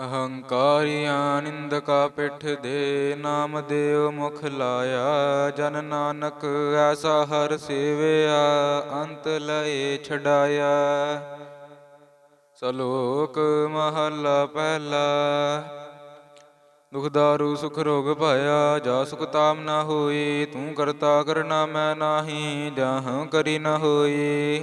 ਅਹੰਕਾਰੀਆਂ ਨਿੰਦਕਾ ਪਿੱਠ ਦੇ ਨਾਮ ਦੇਵ ਮੁਖ ਲਾਇਆ। ਜਨ ਨਾਨਕ ਐਸਾ ਹਰ ਸੇਵਿਆ, ਅੰਤ ਲਏ ਛਡਾਇਆ। ਸਲੋਕ ਮਹਲਾ ਪਹਿਲਾ, ਦੁਖ ਦਾਰੂ ਸੁਖ ਰੋਗ ਭਇਆ ਜਾ ਸੁਖ ਤਾਮ ਨਾ ਹੋਈ ਤੂੰ ਕਰਤਾ ਕਰਨਾ ਮੈਂ ਨਾਹੀ, ਜਾਹੰ ਕਰੀ ਨਾ ਹੋਈ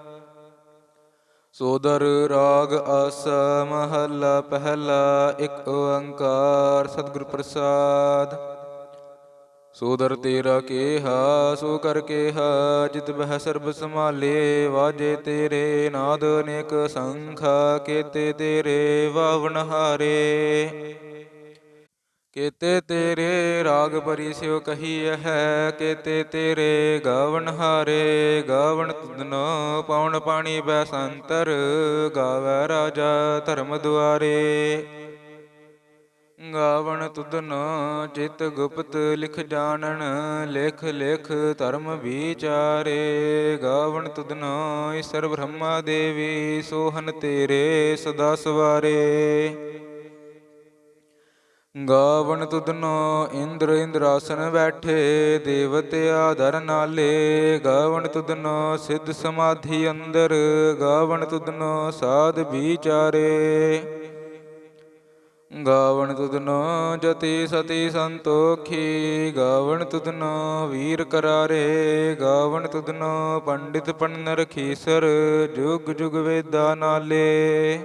ਸੋਦਰ ਰਾਗ ਆਸ ਮਹੱਲਾ ਪਹਿਲਾ ਇੱਕ ਓੰਕਾਰ ਸਤਿਗੁਰ ਪ੍ਰਸਾਦ। ਸੋਦਰ ਤੇਰਾ ਕੇਹਾ, ਸੋ ਕਰ ਕੇਹਾ, ਜਿਤ ਬਹਿ ਸਰਬ ਸੰਭਾਲੇ, ਵਾਜੇ ਤੇਰੇ ਨਾਦ ਅਨੇਕ ਸੰਖਾ, ਕੇਤੇ ਤੇਰੇ ਵਾਵਣ ਹਾਰੇ। ਕੇਤੇ ਤੇਰੇ ਰਾਗ ਪਰੀ ਸਿਓ ਕਹੀਐ ਹੈ, ਕੇਤੇ ਤੇਰੇ ਗਾਵਣ ਹਾਰੇ, ਗਾਵਣ ਤੁਧਨੋ ਪਾਉਣ ਪਾਣੀ ਬੈਸੰਤਰ ਗਾਵੈ ਰਾਜਾ ਧਰਮ ਦੁਆਰੇ। ਗਾਵਣ ਤੁਧਨੋ ਚਿਤ ਗੁਪਤ ਲਿਖ ਜਾਣਨ, ਲਿਖ ਲਿਖ ਧਰਮ ਵਿਚਾਰੇ। ਗਾਵਣ ਤੁਧਨੋ ਈਸ਼ਰ ਬ੍ਰਹਮਾ ਦੇਵੀ ਸੋਹਨ ਤੇਰੇ ਸਦਾ ਸਵਾਰੇ। ਗਾਵਣ ਤੁਧਨੋ ਇੰਦਰ ਇੰਦਰਾਸਨ ਬੈਠੇ ਦੇਵਤਿਆ ਧਰ ਨਾਲੇ। ਗਾਵਣ ਤੁਧਨੋ ਸਿੱਧ ਸਮਾਧੀ ਅੰਦਰ ਗਾਵਣ ਤੁਧਨੋ ਸਾਧ ਵਿਚਾਰੇ। ਗਾਵਣ ਤੁਧਨੋ ਜਤੀ ਸਤੀ ਸੰਤੋਖੀ ਗਾਵਣ ਤੁਧਨੋ ਵੀਰ ਕਰਾਰੇ। ਗਾਵਣ ਤੁਧਨੋ ਪੰਡਿਤ ਪੰਨ ਰਖੀਸਰ ਜੁਗ ਜੁਗ ਵੇਦਾ ਨਾਲੇ।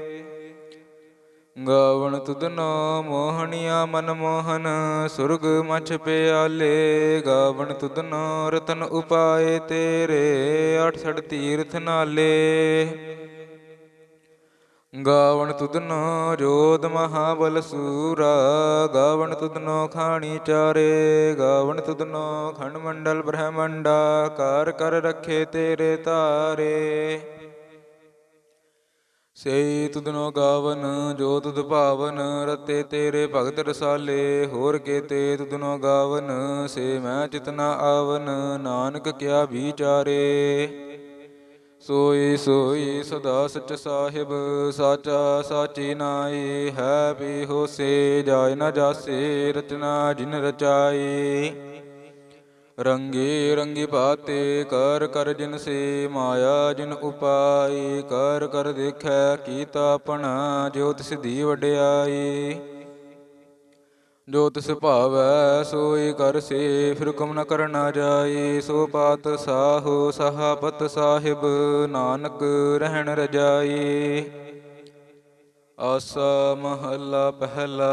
ਗਾਵਣ ਤੁਧਨੋ ਮੋਹਣੀਆ ਮਨ ਮੋਹਨ, ਸੁਰਗ ਮਛ ਪਿਆਲੇ। ਗਾਵਣ ਤੁਧਨੋ ਰਤਨ ਉਪਾਏ ਤੇਰੇ 68 ਤੀਰਥ ਨਾਲੇ। ਗਾਵਣ ਤੁਧਨੋ ਜੋਤ ਮਹਾਬਲ ਸੂਰਾ, ਗਾਵਣ ਤੁਧਨੋ ਖਾਣੀ ਚਾਰੇ। ਗਾਵਣ ਤੁਧਨੋ ਖੰਡ ਮੰਡਲ ਬ੍ਰਹਮੰਡਾ, ਕਰ ਕਰ ਰੱਖੇ ਤੇਰੇ ਤਾਰੇ। ਸਈ ਤੁਧਨੋ ਗਾਵਨ, ਜੋ ਤੁਧ ਭਾਵਨ, ਰਤੇ ਤੇਰੇ ਭਗਤ ਰਸਾਲੇ, ਹੋਰ ਕੇਤੇ ਤੁਧਨੋ ਗਾਵਨ, ਸੇ ਮੈਂ ਚਿਤਨਾ ਆਵਨ, ਨਾਨਕ ਕਿਆ ਵਿਚਾਰੇ। ਸੋਈ ਸੋਈ ਸਦਾ ਸਚ ਸਾਹਿਬ, ਸਾਚਾ ਸਾਚੀ ਨਾਈ, ਹੈ ਵੀ ਹੋਸੇ, ਜਾਇ ਨਾ ਜਾਸੇ, ਰਚਨਾ ਜਿਨ ਰਚਾਈ। ਰੰਗੇ ਰੰਗੀ ਬਾਤੇ ਕਰ ਕਰ ਜਿਨ ਸੇ ਮਾਇਆ, ਜਿਨ ਉਪਾਈ, ਕਰ ਕਰ ਦੇਖੈ ਕੀਤਾ ਆਪਣਾ, ਜੋ ਤਿਸ ਦੀ ਵਡਿਆਈ। ਜੋ ਤਿਸ ਭਾਵੈ, ਸੋਈ ਕਰ ਸੇ, ਫਿਰ ਕਮ ਨ ਕਰਨਾ ਜਾਈ। ਸੋ ਪਾਤ ਸਾਹੋ, ਸਹਾਪਤ ਸਾਹਿਬ, ਨਾਨਕ ਰਹਿਣ ਰਜਾਈ। ਆਸਾ ਮਹੱਲਾ ਪਹਿਲਾ।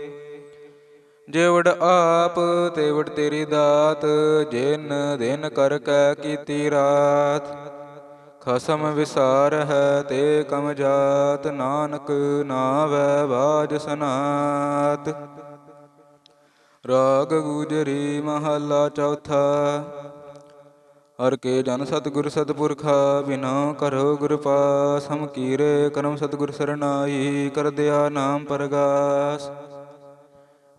ਜਿਵੜ ਆਪ, ਤੇਵੜ ਤੇਰੀ ਦਾਤ, ਜਿਨ ਦਿਨ ਕਰ ਕੈ ਕੀਤੀ ਰਾਤ। ਖਸਮ ਵਿਸਾਰ ਹੈ ਤੇ ਕਮ ਜਾਤ, ਨਾਨਕ ਨਾਵੈ ਬਾਜ ਸਨਾਤ। ਰਾਗ ਗੁਜਰੀ ਮਹੱਲਾ ਚੌਥਾ, ਹਰ ਕੇ ਜਨ ਸਤਿਗੁਰ ਸਤਪੁਰਖਾ, ਬਿਨਾ ਕਰੋ ਗੁਰ ਪਾਸ, ਹਮ ਕੀਰੇ ਕਰਮ ਸਤਿਗੁਰ ਸਰਨਾਈ, ਕਰ ਦਿਆ ਨਾਮ ਪਰਗਾਸ।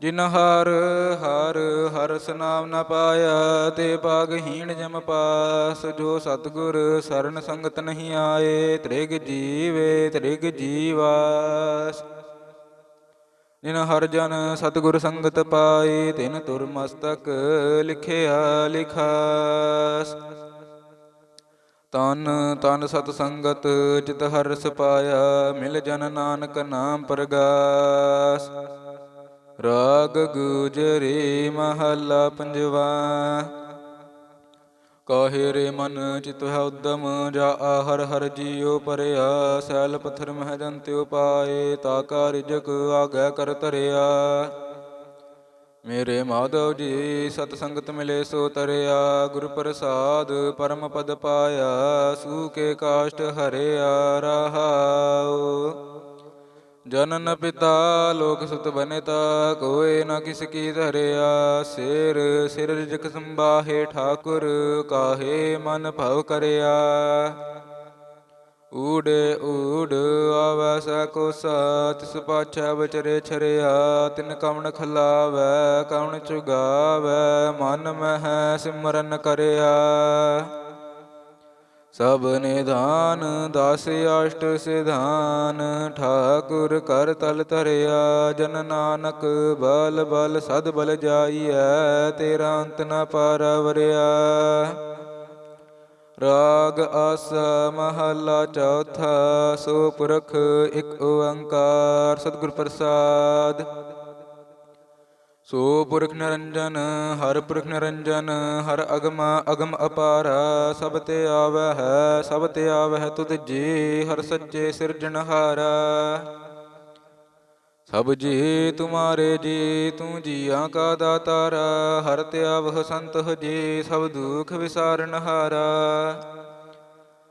ਜਿਨ ਹਰ ਹਰ ਹਰਸ ਨਾਮ ਨ ਪਾਇਆ, ਤੇ ਭਾਗਹੀਣ ਜਮ ਪਾਸ, ਜੋ ਸਤਗੁਰ ਸਰਨ ਸੰਗਤ ਨਹੀਂ ਆਏ, ਤ੍ਰਿਗ ਜੀਵੇ, ਤ੍ਰਿਗ ਜੀਵਾਸ। ਜਿਨ ਹਰ ਜਨ ਸਤਗੁਰ ਸੰਗਤ ਪਾਈ ਤਿਨ ਤੁਰ ਮਸਤਕ ਲਿਖਿਆ ਲਿਖਾਸ। ਤਨ ਤਨ ਸਤ ਸੰਗਤ, ਚਿਤ ਹਰਸ ਪਾਇਆ, ਮਿਲ ਜਨ ਨਾਨਕ ਨਾਮ ਪ੍ਰਗਾਸ। ਰਾਗ ਗੁਜਰੇ ਮਹੱਲਾ ਪੰਜਵਾ। ਕਾਹੇ ਰੇ ਮਨ ਚਿਤ ਹੈ ਉਦਮ, ਜਾ ਆਹਰ ਹਰ ਜੀਉ ਪਰਿਆ ਸੈਲ ਪਥਰ ਮਹਿ ਜੰਤਿ ਉਪਾਏ, ਤਾ ਕਾ ਰਿਜਕ ਆਗੈ ਕਰ ਤਰਿਆ ਮੇਰੇ ਮਾਧਵ ਜੀ, ਸਤ ਸੰਗਤ ਮਿਲੇ ਸੋ ਤਰਿਆ। ਗੁਰ ਪ੍ਰਸਾਦ ਪਰਮ ਪਦ ਪਾਇਆ, ਸੂ ਕੇ ਕਾਸ਼ਟ ਹਰਿਆ, ਰਹਾਉ। ਜਨਨ ਪਿਤਾ, ਲੋਕ ਸੁਤ ਬਨਿਤਾ, ਕੋਏ ਨਾ ਕਿਸ ਕੀ ਧਰਿਆ, ਸਿਰ ਸਿਰ ਜਗ ਸੰਬਾਹੇ ਠਾਕੁਰ, ਕਾਹੇ ਮਨ ਭਵ ਕਰਿਆ। ਊੜੇ ਊੜ ਆਵੈ ਸੈ ਕੋ ਤਿਸ ਪਾਛੈ ਵਿਚਰੇ ਛਰਿਆ, ਤਿਨ ਕਵਣ ਖਲਾਵੈ, ਕਵਣ ਚੁਗਾਵੈ, ਮਨ ਮਹਿ ਸਿਮਰਨ ਕਰਿਆ। ਸਭ ਨਿਧਾਨ ਦਾਸ ਅਸ਼ਟ ਸਿਧਾਨ, ਠਾਕੁਰ ਕਰ ਤਲ ਧਰਿਆ, ਜਨ ਨਾਨਕ ਬਲ ਬਲ ਸਦ ਬਲ ਜਾਈਐ, ਤੇਰਾ ਅੰਤ ਨ ਪਾਰਵਰਿਆ। ਰਾਗ ਆਸ ਮਹੱਲਾ ਚੌਥਾ, ਸੋ ਪੁਰਖ ਇੱਕ ਓੰਕਾਰ, ਸਤਿਗੁਰ ਪ੍ਰਸਾਦ। ਸੋ ਪੁਰਖ ਨਿਰੰਜਨ, ਹਰ ਪੁਰਖ ਨਿਰੰਜਨ, ਹਰ ਅਗਮ ਅਗਮ ਅਪਾਰ, ਸਭ ਤੇ ਆਵੈ ਹੈ, ਸਭ ਤੇ ਆਵੈ ਤੁਧ ਜੀ, ਹਰ ਸੱਚੇ ਸਿਰਜਣਹਾਰਾ ਸਭ ਜੀ ਤੁਮਾਰੇ ਜੀ, ਤੂੰ ਜੀਆਂ ਕਾ ਦਾਤਾਰਾ, ਹਰ ਤੇ ਆਵਹ ਸੰਤਹ ਜੀ, ਸਭ ਦੁਖ ਵਿਸਾਰਨਹਾਰਾ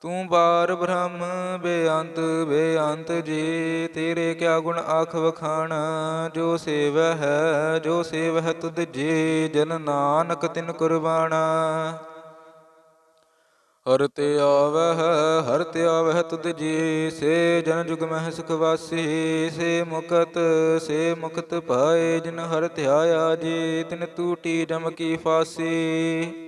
ਤੂੰ ਬਾਰ ਬ੍ਰਹਮ ਬੇਅੰਤ ਬੇਅੰਤ ਜੀ, ਤੇਰੇ ਕਿਆ ਗੁਣ ਆਖ ਵਖਾਣ? ਜੋ ਸੇਵ ਹੈ, ਜੋ ਸੇਵ ਹੈ ਤੁਧ ਜੀ, ਜਨ ਨਾਨਕ ਤਿਨ ਕੁਰਬਾਨਾ ਹਰ ਤੇ ਆਵਹਿ, ਹਰ ਤੇ ਆਵਹਿ ਤੁਧ ਜੀ, ਸੇ ਜਨ ਜੁਗ ਮਹਿ ਸੁਖ ਵਾਸੀ, ਸੇ ਮੁਕਤ ਸੇ ਮੁਕਤ ਭਾਏ ਜਿਨ ਹਰ ਧਿਆਇਆ ਜੀ, ਤਿਨ ਤੂਟੀ ਜਮ ਕੀ ਫਾਸੀ।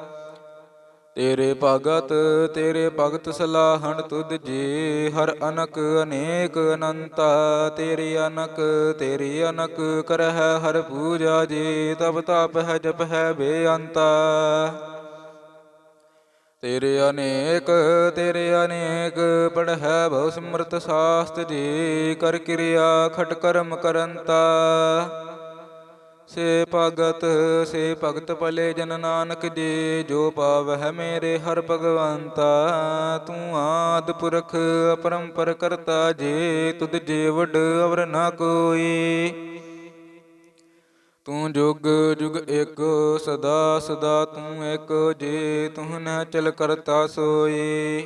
ਤੇਰੇ ਭਗਤ ਤੇਰੇ ਭਗਤ ਸਲਾਹਣ ਤੁਧ ਜੀ, ਹਰ ਅਨਕ ਅਨੇਕ ਅਨੰਤਾ, ਤੇਰੀ ਅਨਕ ਤੇਰੀ ਅਨਕ ਕਰਹਿ ਹਰ ਪੂਜਾ ਜੀ, ਤਬ ਤਪ ਹੈ ਜਪ ਹੈ ਬੇਅੰਤਾ। ਤੇਰੇ ਅਨੇਕ ਤੇਰੇ ਅਨੇਕ ਪੜ੍ਹੈ ਬਹੁ ਸਿਮਰਤ ਸਾਸਤ ਜੀ, ਕਰ ਕਿਰਿਆ ਖਟ ਕਰਮ ਕਰੰਤਾ। ਸੇ ਭਗਤ ਸੇ ਭਗਤ ਭਲੇ ਜਨ ਨਾਨਕ ਜੀ, ਜੋ ਪਾਵਹਿ ਮੇਰੇ ਹਰ ਭਗਵੰਤਾ, ਤੂੰ ਆਦ ਪੁਰਖ ਅਪਰੰਪਰ ਕਰਤਾ ਜੀ, ਤੁਧ ਜੇ ਵਡ ਅਵਰ ਨਾ ਕੋਈ। ਤੂੰ ਜੁਗ ਜੁਗ ਏਕ ਸਦਾ ਸਦਾ ਤੂੰ ਏਕ ਜੇ ਤੂੰ ਨ ਚਲ ਕਰਤਾ ਸੋਈ।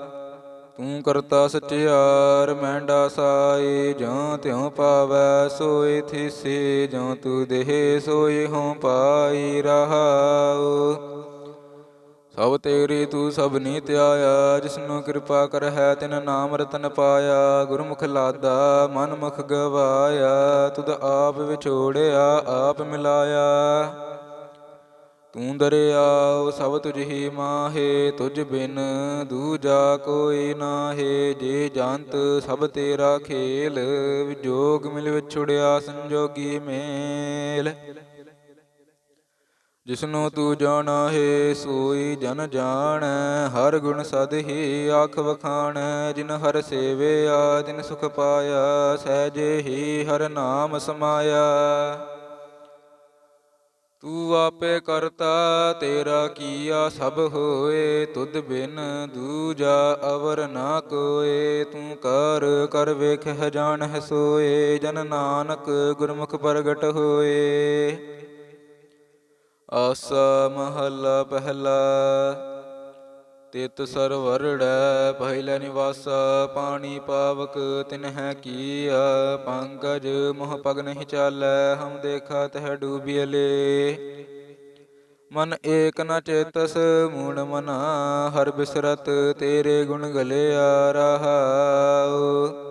ਤੂੰ ਕਰਤਾ ਸਚਿਆਰ ਮੈਂਡਾ ਸਾਈ ਜਾਂ ਤਿਉ ਪਾਵੈ ਸੋਈ ਥੀਸੀ, ਜਾਂ ਤੂ ਦੇਹ ਸੋਈ ਹਉ ਪਾਈ ਰਹਾਉ। ਸਭ ਤੇਰੀ ਤੂੰ ਸਭ ਨੀ ਧਿਆਇਆ, ਜਿਸਨੂੰ ਕਿਰਪਾ ਕਰ ਹੈ ਤਿਨ ਨਾਮ ਰਤਨ ਪਾਇਆ। ਗੁਰਮੁਖ ਲਾਦਾ ਮਨ ਮੁਖ ਗਵਾਇਆ, ਤੁਧ ਆਪ ਵਿਛੋੜਿਆ, ਆਪ ਮਿਲਾਇਆ। ਤੂੰ ਦਰਿਆ ਸਭ ਤੁਝ ਹੀ ਮਾਹੇ, ਤੁਝ ਬਿਨ ਦੂਜਾ ਕੋਈ ਨਾਹੇ। ਜੇ ਜੰਤ ਸਭ ਤੇਰਾ ਖੇਲ ਵਿਜੋਗ ਮਿਲ ਵਿਛੁੜਿਆ ਸੰਜੋਗੀ ਮੇਲ। ਜਿਸਨੂੰ ਤੂੰ ਜਾਣਾ ਹੈ, ਸੋਈ ਜਨ ਜਾਣ, ਹਰ ਗੁਣ ਸਦ ਹੀ ਆਖ ਵਖਾਣ। ਜਿਨ ਹਰ ਸੇਵੇ ਆ ਤਿਨ ਸੁਖ ਪਾਇਆ, ਸਹਿਜੇ ਹੀ ਹਰ ਨਾਮ ਸਮਾਇਆ। ਤੂੰ ਆਪੇ ਕਰਤਾ, ਤੇਰਾ ਕੀਆ ਸਭ ਹੋਏ, ਤੁਧ ਬਿਨ ਦੂਜਾ ਅਵਰ ਨਾ ਕੋਏ। ਤੂੰ ਕਰ ਕਰ ਵੇਖਹਿ ਜਾਣਹਿ ਸੋਏ, ਜਨ ਨਾਨਕ ਗੁਰਮੁਖ ਪ੍ਰਗਟ ਹੋਏ। ਆਸਾ ਮਹੱਲਾ ਪਹਿਲਾ ਤਿਤ ਸਰਵਰੜੈ ਪਹਿਲਾ ਨਿਵਾਸ, ਪਾਣੀ ਪਾਵਕ ਤਿਨ ਹੈ ਕੀਆ। ਪੰਕਜ ਮੋਹ ਪਗ ਨਹੀਂ ਚਾਲੈ, ਹਮ ਦੇਖਾ ਤਹ ਡੂਬਿਲੇ ਮਨ ਏਕ ਨ ਚੇਤਸ, ਮੂੜ ਮਨਾ, ਹਰ ਬਿਸਰਤ ਤੇਰੇ ਗੁਣ ਗਲੇ ਗਲਿਆ ਰਹਾਉ।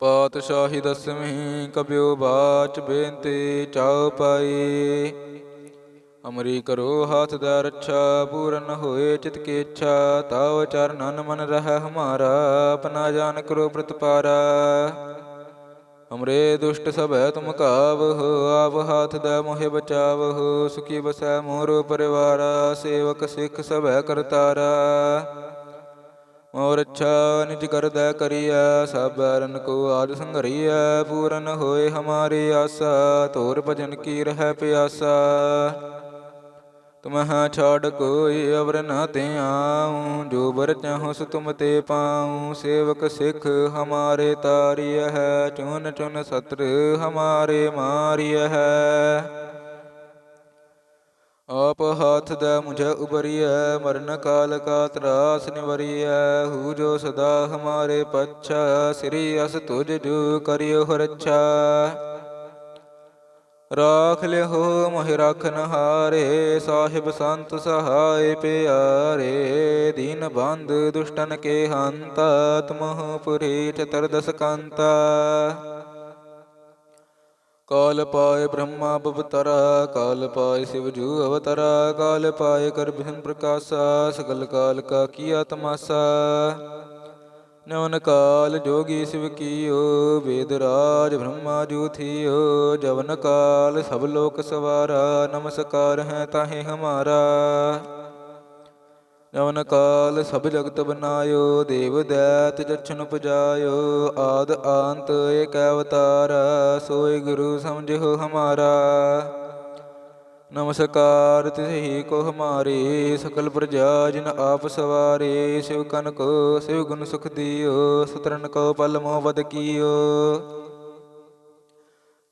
ਪਾਤਸ਼ਾਹੀ ਦਸਵੀਂ ਕਬਿਓ ਬਾਚ ਬੇਨਤੀ ਚਾਉ ਪਾਈ। ਅਮਰੀ ਕਰੋ ਹਾਥ ਦਾ ਰੱਛਾ, ਪੂਰਨ ਹੋਏ ਚਿਤ ਕੀ ਇੱਛਾ ਤਾਵ ਚਰਨਨ ਮਨ ਰਹਿ ਹਮਾਰਾ, ਆਪਣਾ ਜਾਨ ਕਰੋ ਪ੍ਰਤਪਾਰਾ। ਅਮਰੇ ਦੁਸ਼ਟ ਸਭੈ ਤੁਮ ਕਾਵਹੁ ਆਪ ਹਾਥ ਦਾ ਮੋਹਿ ਬਚਾਵਹੁ ਸੁਖੀ ਬਸੈ ਮੋਰ ਪਰਿਵਾਰਾ, ਸੇਵਕ ਸਿੱਖ ਸਭੈ ਕਰਤਾਰਾ। ਮੋਰ ਅੱਛਾ ਨਿਜ ਕਰਦਾ ਕਰੀਐ, ਸਭ ਅਰਨ ਕੋ ਆਦ ਸੰਘਰੀਐ, ਪੂਰਨ ਹੋਏ ਹਮਾਰੀ ਆਸਾ ਤੋਰ ਭਜਨ ਕੀ ਰਹਿ ਪਿਆਸਾ। ਤੁਮਹ ਛਾੜ ਕੋਈ ਅਵਰ ਨਾ ਤੇ ਆਉ ਜੋ ਬਰ ਚਾਹੋ ਸੋ ਤੁਮ ਤੇ ਪਾਉ। ਸੇਵਕ ਸਿੱਖ ਹਮਾਰੇ ਤਾਰਿਯ ਹੈ ਚੁਨ ਚੁਨ ਸਤਰ ਹਮਾਰੇ ਮਾਰਿਯ ਹੈ। ਆਪ ਹਾਥ ਦਾ ਮੁਝ ਉਬਰੀਐ, ਮਰਨ ਕਾਲ ਕਾ ਤਰਾਸ ਨਿਵਰੀਐ, ਹੂ ਜੋ ਸਦਾ ਹਮਾਰੇ ਪੱਛਾ, ਸ੍ਰੀ ਅਸ ਤੁਜ ਜੋ ਕਰਿਓ ਰੱਛਾ ਰਾਖ ਲਿਓ ਮੋਹਿ ਰਾਖਨ ਹਾਰੇ ਸਾਹਿਬ ਸੰਤ ਸਹਾਇ ਪਿਆਰੇ, ਦੀਨ ਬੰਦ ਦੁਸ਼ਟਨ ਕੇ ਹੰਤਾ, ਤੁਮਹੁ ਪੁਰੀ ਚਤੁਰਦਸ ਕੰਤਾ। ਕਾਲ ਪਾਏ ਬ੍ਰਹਮਾ ਬਵਤਰਾ ਕਾਲ ਪਾਏ ਸਿਵ ਜੂ ਅਵਤਰਾ ਕਾਲ ਪਾਏ ਕਰ ਬਿਨ ਪ੍ਰਕਾਸ਼ਾ ਸਗਲ ਕਾਲ ਕਾ ਕੀਆ ਤਮਾਸਾ ਨਵਨ ਕਾਲ ਜੋਗੀ ਸਿਵ ਕੀਓ ਵੇਦ ਰਾਜ ਬ੍ਰਹਮਾ ਜੂ ਥੀਓ ਜਵਨ ਕਾਲ ਸਭ ਲੋਕ ਸਵਾਰਾ ਨਮਸਕਾਰ ਹੈ ਤਾਹੇ ਹਮਾਰਾ ਜਵਨ ਕਾਲ ਸਭ ਜਗਤ ਬਨਾਇਓ, ਦੇਵ ਦੈਤ ਜਛਨ ਪੁਜਾਇਓ ਆਦ ਆੰਤ ਏਕ ਅਵਤਾਰ, ਸੋਏ ਗੁਰੂ ਸਮਝਿਓ ਹਮਾਰਾ। ਨਮਸਕਾਰ, ਤਿਸਹੀ ਕੋ ਹਮਾਰੇ, ਸਕਲ ਪ੍ਰਜਾ ਜਿਨ ਆਪ ਸਵਾਰੇ, ਸਿਵ ਕਨ ਕੋ ਸਿਵ ਗੁਣ ਸੁਖ ਦਿਓ, ਸਤਰਨ ਕੋ ਪਲ ਮੋਹ ਵਦ ਕੀਓ।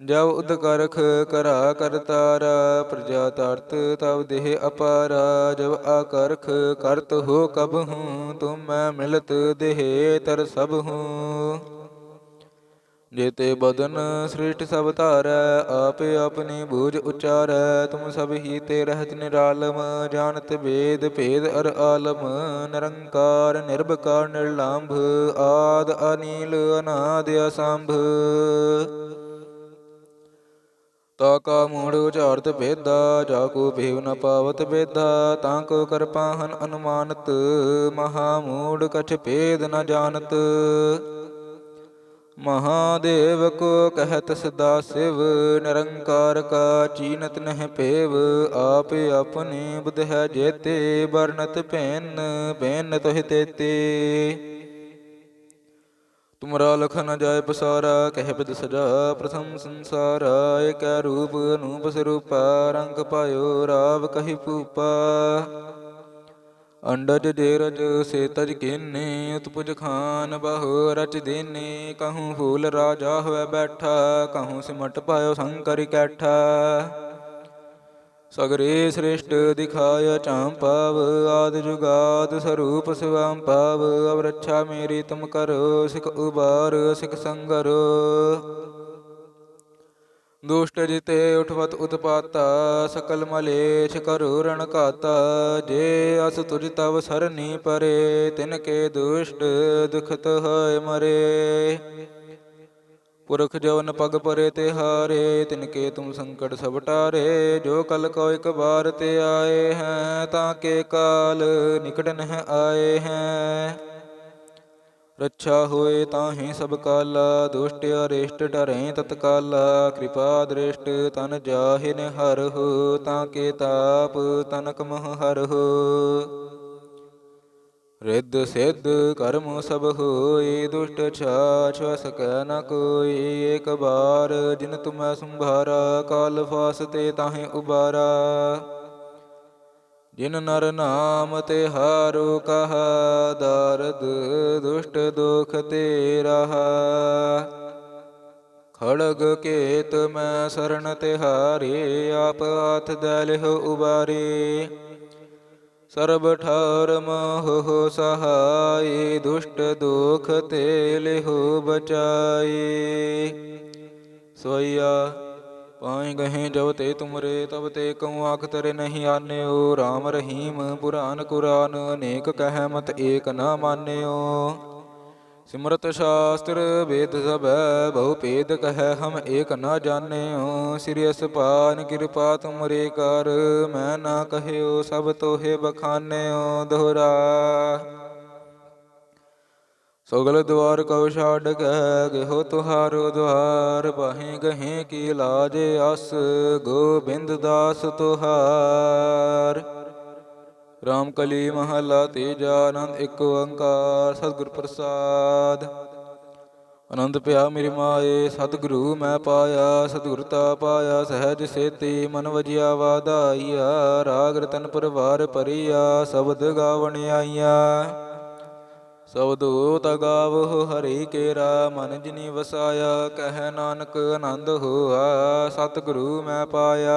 ਜਬ ਉਦਕਰਖ ਕਰਾ ਕਰਤਾਰ ਪ੍ਰਜਾ ਤਰਤ ਤਬ ਦੇਹ ਅਪਾਰ ਜਬ ਆਕਰਖ ਕਰਤ ਹੋ ਕਬ ਹੂੰ, ਤੁਮ ਮੈਂ ਮਿਲਤ ਦੇਹ ਤਰ ਸਭ ਹੂੰ। ਜੇਤੇ ਬਦਨ ਸ੍ਰਿਸ਼ਟ ਸਭ ਧਾਰੈ, ਆਪੇ ਆਪਣੀ ਬੂਝ ਉਚਾਰੈ, ਤੁਮ ਸਭ ਹੀ ਤੇ ਰਹਿਤ ਨਿਰਾਲਮ, ਜਾਣਤ ਵੇਦ ਭੇਦ ਅਰ ਆਲਮ, ਨਿਰੰਕਾਰ, ਨਿਰਭਕਾਰ, ਨਿਰਲੰਭ, ਆਦ ਅਨੀਲ, ਅਨਾਦ ਅਸੰਭ। ਤਾ ਕਾ ਮੂੜ ਉਚਾਰਤ ਭੇਦਾ, ਜਾ ਕੋ ਭੇਵ ਨ ਪਾਵਤ ਬੇਦਾ ਤਾਂ ਕੋ ਕਰਪਾਹਨ ਅਨੁਮਾਨਤ, ਮਹਾ ਮੂੜ ਕਛ ਭੇਦ ਨ ਜਾਣਤ। ਮਹਾਦੇਵ ਕੋ ਕਹਿਤ ਸਦਾ ਸਿਵ, ਨਿਰੰਕਾਰ ਕਾ ਚੀਨਤ ਨਹਿ ਭੇਵ, ਆਪ ਆਪਨੇ ਬੁਧ ਹੈ ਜੇਤੇ ਵਰਨਤ ਭੈਨ ਭੈਨ ਤੋਹਿ ਤੇਤੇ। ਤੁਮਰਾ ਲਖ ਨ ਜਾਏ ਪਸਾਰਾ, ਕਹਿ ਬਿਦ ਸਜਾ ਪ੍ਰਥਮ ਸੰਸਾਰਾ, ਏਕੈ ਰੂਪ ਅਨੂਪ ਸਰੂਪਾ, ਰੰਗ ਪਾਇਓ ਰਾਵ ਕਹੀ ਪੂਪਾ ਅੰਡਜ ਜੇ ਸੇਤਜ ਸੇ ਤਜ ਉਤਪੁਜ ਖਾਨ ਬਹੁ ਰਚ ਦੇਨੇ, ਕਹੂੰ ਫੂਲ ਰਾਜਾ ਹੋਇ ਬੈਠਾ, ਕਹੂੰ ਸਿਮਟ ਪਾਇਓ ਸੰਕਰ ਕੈਠਾ। ਸਗਰੇ ਸ੍ਰੇਸ਼ਟ ਦਿਖਾਇਆ ਚਾਂਪਾਵ ਆਦ ਜੁਗਾਦ ਸਰੂਪ ਸਵਾਮ ਪਾਵ ਅਵ ਰੱਛਾ ਮੇਰੀ ਤੁਮ ਕਰੋ, ਸਿਖ ਉਬਾਰ, ਸਿਖ ਸੰਗਰੋ। ਦੁਸ਼ਟ ਜਿਤੇ ਉਠਵਤ ਉਤਪਾਤਾ, ਸਕਲ ਮਲੇਛ ਕਰੁ ਰਣ ਘਾਤਾ। ਜੇ ਅਸ ਤੁਜ ਤਵ ਸਰਨੀ ਪਰੇ, ਤਿਨ ਕੇ ਦੁਸ਼ਟ ਦੁਖਤ ਹੋਇ ਮਰੇ। ਪੁਰਖ ਜਵਨ ਪਗ ਪਰੇ ਤੇ ਹਾਰੇ, ਤਿਨ ਕੇ ਤੁਮ ਸੰਕਟ ਸਭ ਟਾਰੇ। ਜੋ ਕਲ ਕੋ ਇਕ ਬਾਰ ਤੇ ਆਏ ਹੈ, ਤਾਂ ਕੇ ਕਾਲ ਨਿਕਟ ਨਹਿ ਆਏ ਹੈ। ਰੱਛਾ ਹੋਏ ਤਾਹੀ ਸਭ ਕਾਲਾ, ਦੁਸ਼ਟ ਅਰਿਸ਼ਟ ਡਰੈ ਤਤਕਾਲਾ। ਕਿਰਪਾ ਦ੍ਰਿਸ਼ਟ ਤਨ ਜਾਹਿ ਜਾਹਿਨ ਹੋ ਤਾਂ ਕੇ ਤਾਪ ਤਨਕ ਮਹ ਹੋ ਰਿੱਧ ਸਿੱਧ ਕਰਮ ਸਭ ਹੋਏ, ਦੁਸ਼ਟ ਛਾਛ ਸਕੈ ਨ ਕੋਈ। ਏਕ ਬਾਰ ਜਿਨ ਤੁਮੈ ਸੰਭਾਰਾ, ਕਾਲ ਫਾਸ ਤੇ ਤਾਹੇ ਉਬਾਰਾ। ਜਿਨ ਨਰ ਨਾਮ ਤੇ ਹਾਰੋ ਕਹਾ, ਦਰਦ ਦੁਸ਼ਟ ਦੁਖ ਤੇ ਰਹਾ। ਖੜਗ ਕੇਤ ਮੈਂ ਸਰਣ ਤੇ ਹਾਰੇ ਆਪ ਆਥ ਦਲਿਹੁ ਉਬਾਰੇ। ਸਰਬ ਠਾਰ ਮਹੁ ਸਹਾਈ, ਦੁਸ਼ਟ ਦੁਖ ਤੇ ਲਿਹੁ ਬਚਾਈ। ਸੋਈਆ ਪਾਏ ਗਹੇ ਜਬ ਤੇ ਤੁਮਰੇ, ਤਬ ਤੇ ਕਉ ਆਖ ਤਰੇ ਨਹੀਂ ਆਨਿਓ। RAM ਰਹੀਮ ਪੁਰਾਨ ਕੁਰਾਨ, ਅਨੇਕ ਕਹਿ ਮਤ ਏਕ ਨਾ ਮਾਨਿਓ। ਸਿਮਰਤ ਸ਼ਾਸਤਰ ਵੇਦ ਸਭੈ, ਬਹੁ ਭੇਦ ਕਹਿ ਹਮ ਏਕ ਨਾ ਜਾਣਿਓ। ਸ੍ਰੀ ਅਸਪਾਨ ਕਿਰਪਾ ਤੁਮਰੇ ਕਰ, ਮੈਂ ਨਾ ਕਹਿਓ ਸਭ ਤੋਹੇ ਬਖਾਨਿਓ ਦੋਹਰਾ। ਸਗਲ ਦੁਆਰ ਕਉ ਛਾੜ ਗਏ ਗਿਹੋ ਤੁਹਾਰੋ ਦੁਆਰ ਬਾਹੇ ਗਹੇ ਕੀ ਲਾਜੇ ਅਸ, ਗੋਬਿੰਦ ਦਾਸ ਤੁਹਾਰ। ਰਾਮ ਕਲੀ ਮਹਲਾ ਤੇਜਾ ਆਨੰਦ ਇੱਕ ਓੰਕਾਰ ਸਤਿਗੁਰ ਪ੍ਰਸਾਦ ਆਨੰਦ ਪਿਆ ਮੇਰੀ ਮਾਏ, ਸਤਿਗੁਰੂ ਮੈਂ ਪਾਇਆ, ਸਤਿਗੁਰ ਤਾ ਪਾਇਆ, ਸਹਿਜ ਸੇਤੀ ਮਨ ਵਜਿਆ ਵਾਧਾਈਆ ਰਾਗ ਰਤਨ ਪਰਵਾਰ ਪਰਿਆ ਸ਼ਬਦ ਗਾਵਣ ਆਈਆ। ਸਬਦੋ ਤਾ ਹਰੀ ਕੇਰਾ, ਮਨ ਜਿਨੀ ਵਸਾਇਆ, ਕਹਿ ਨਾਨਕ ਆਨੰਦ ਹੋਆ, ਸਤਿਗੁਰੂ ਮੈਂ ਪਾਇਆ।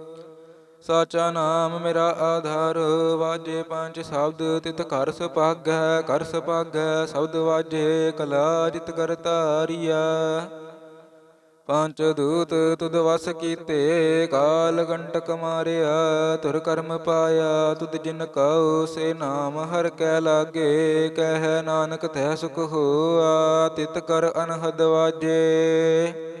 ਸਾਚਾ ਨਾਮ ਮੇਰਾ ਆਧਾਰ, ਵਾਜੇ ਪੰਜ ਸ਼ਬਦ ਤਿਤ ਘਰ ਸੁਭਾਗੈ ਘਰ ਸੁਭਾਗੈ, ਸ਼ਬਦ ਵਾਜੇ ਕਲਾ ਜਿਤ ਕਰ ਧਾਰੀਆ ਪੰਚ ਦੂਤ ਤੁਧ ਵਸ ਕੀਤੇ, ਕਾਲ ਕੰਟਕ ਮਾਰਿਆ ਤੁਰ ਕਰਮ ਪਾਇਆ, ਤੁਧ ਜਿਨ ਕਉ ਸੇ ਨਾਮ ਹਰ ਕੈ ਲਾਗੇ, ਕਹਿ ਨਾਨਕ ਤੈ ਸੁਖ ਹੋਆ, ਤਿਤ ਕਰ ਅਨਹਦ ਵਾਜੇ।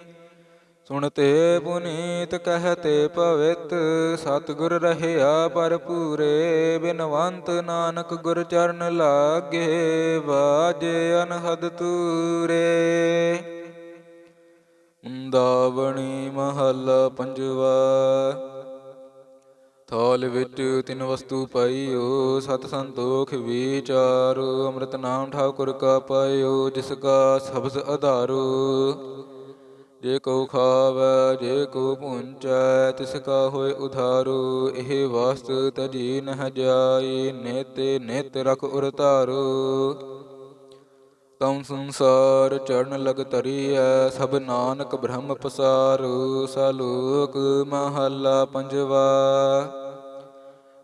ਸੁਣਤੇ ਪੁਨੀਤ ਕਹਤੇ ਪਵਿੱਤ ਸਤਿਗੁਰ ਰਹਿਆ ਪਰ ਪੂਰੇ ਬਿਨਵੰਤ ਨਾਨਕ ਗੁਰ ਚਰਨ ਲਾਗੇ ਬਾਜੇ ਅਨਹਦ ਤੂਰੇ। ਮੁੰਦਾਵਣੀ ਮਹੱਲਾ ਪੰਜਵਾ, ਥਾਲ ਵਿੱਚ ਤਿੰਨ ਵਸਤੂ ਪਾਈਓ, ਸਤ ਸੰਤੋਖ ਵਿਚਾਰੋ, ਅੰਮ੍ਰਿਤ ਨਾਮ ਠਾਕੁਰ ਕਾ ਪਾਇਓ, ਜਿਸ ਕਾ ਸਬਦ ਆਧਾਰੋ ਜੇ ਕੋ ਖਾਵੈ, ਜੇ ਕੋ ਪੁੰਚੈ ਤਿਸ ਕਾ ਹੋਏ ਉਧਾਰੋ, ਇਹ ਵਾਸਤ ਤਜੀ ਨਹ ਜਾਈ ਨੇਤੇ ਨਿਤ ਰਖ ਉਰ ਧਾਰੋ। ਤਮ ਸੰਸਾਰ ਚਰਨ ਲਗ ਤਰੀਐ ਸਭ ਨਾਨਕ ਬ੍ਰਹਮ ਪਸਾਰੂ ਸਲੋਕ ਮਹੱਲਾ ਪੰਜਵਾ।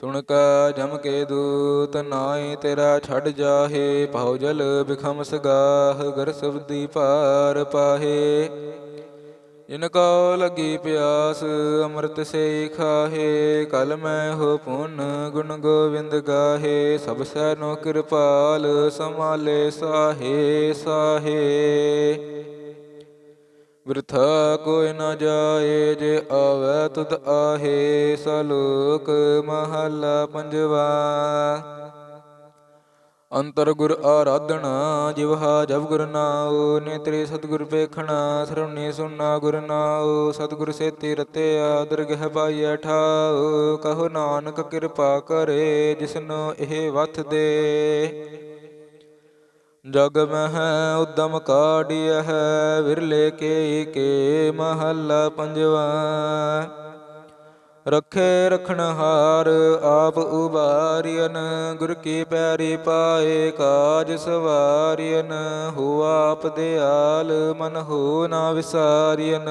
ਸੁਣ ਕਾ ਜਮ ਕੇ ਦੂਤ ਨਾਈ ਤੇਰਾ ਛੱਡ ਜਾਹੇ, ਭਉ ਜਲ ਬਿਖਮ ਸਗਾਹ ਗਰ ਸਬਦੀ ਪਾਰ ਪਾਹੇ। ਜਿਨ ਕੋ ਲਗੀ ਪਿਆਸ, ਅੰਮ੍ਰਿਤ ਸੇ ਖਾਹੇ, ਕਲ ਮੈਂ ਹੋ ਪੁਨ ਗੁਣ ਗੋਵਿੰਦ ਗਾਹੇ, ਸਭ ਸੈਨੋ ਕਿਰਪਾਲ ਸਮਾਲੇ ਸਾਹੇ ਸਾਹੇ। ਵਿਰਥਾ ਕੋਈ ਨਾ ਜਾਏ, ਜੇ ਆਵੈ ਤੁਧ ਆਹੇ ਸਲੋਕ ਮਹੱਲਾ ਪੰਜਵਾ। ਅੰਤਰ ਗੁਰ ਆਰਾਧਣਾ ਜਿਵਹਾ ਜਬ ਗੁਰ ਨਾਉ, ਨੇਤਰੇ ਸਤਿਗੁਰ ਪੇਖਣਾ ਸਰਵਣੇ ਸੁਨਾ ਗੁਰ ਨਾਉ, ਸਤਿਗੁਰ ਸੇਤੀ ਰਤਿਆ ਦਰਗਹਿ ਪਾਈਐ ਠਾਉ ਕਹੋ ਨਾਨਕ ਕਿਰਪਾ ਕਰੇ ਜਿਸਨੂੰ ਇਹ ਵਥ ਦੇ। ਜਗ ਮਹਿ ਉਦਮ ਕਾਢਿਆ ਹੈ ਵਿਰਲੇ ਕੇ ਕੇ ਮਹੱਲਾ ਪੰਜਵਾ। ਰਖੇ ਰਖਣਹਾਰ ਆਪ ਉਬਾਰਿਅਨ ਗੁਰ ਕੀ ਪੈਰੀ ਪਾਏ ਕਾਜ ਸਵਾਰਿਅਨ ਹੋ ਆਪ ਦਿਆਲ ਮਨ ਹੋ ਨਾ ਵਿਸਾਰਿਅਨ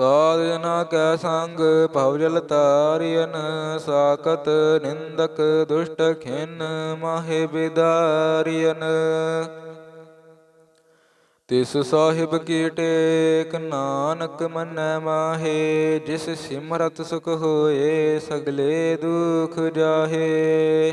ਸਾਧ ਜਨਾ ਕੈ ਸੰਗ ਭਵ ਤਾਰਿਅਨ ਸਾਕਤ ਨਿੰਦਕ ਦੁਸ਼ਟ ਖਿਨ ਮਾਹੇ ਬਿਦਾਰਿਅਨ। ਤਿਸ ਸਾਹਿਬ ਕੀ ਟੇਕ ਨਾਨਕ ਮੰਨੈ ਮਾਹੇ, ਜਿਸ ਸਿਮਰਤ ਸੁਖ ਹੋਏ ਸਗਲੇ ਦੁਖ ਜਾਹੇ।